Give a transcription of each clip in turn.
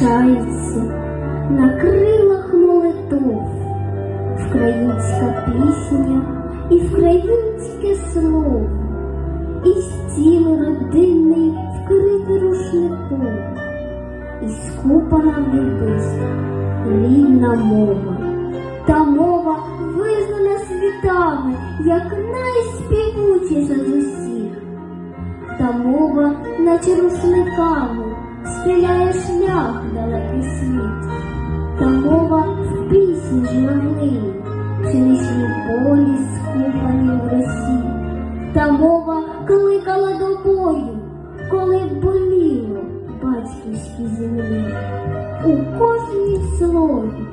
несеться на крилах молитов, Вкраїнська пісня і вкраїнське слово, і стіл родинний вкритий рушником, і скупана в ліписька рідна мова, та мова визнана світами, як найспівучіша з усіх. Та мова, наче рушниками, стеляє шлях далекий світ. Та мова в пісні журливій, пшеничні полі скупані в росі. Та мова кликала до бою, коли боліло батьківській землі. У кожній слові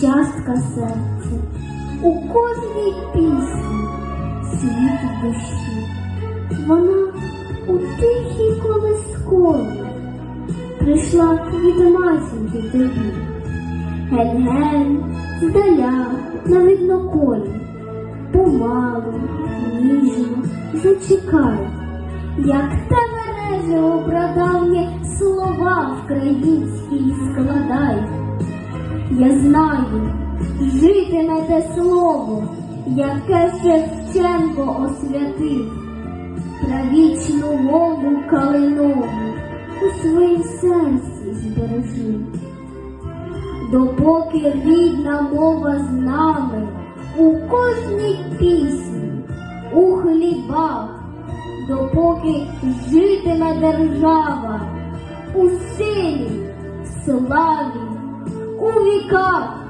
частка серця, у кожній пісні світ душі. Вона у тихій колискові прийшла від матінки тобі. Ген-ген, здаля, на видноколі, помалу, ніжно зачекай, як те мереже у прадавні слова українські складай. Я знаю, житиме те слово, яке Шевченко освятив правічну мову калинову у своїм серці збережи. Допоки рідна мова з нами у кожній пісні, у хлібах, допоки житиме держава у силі, славі, у віках.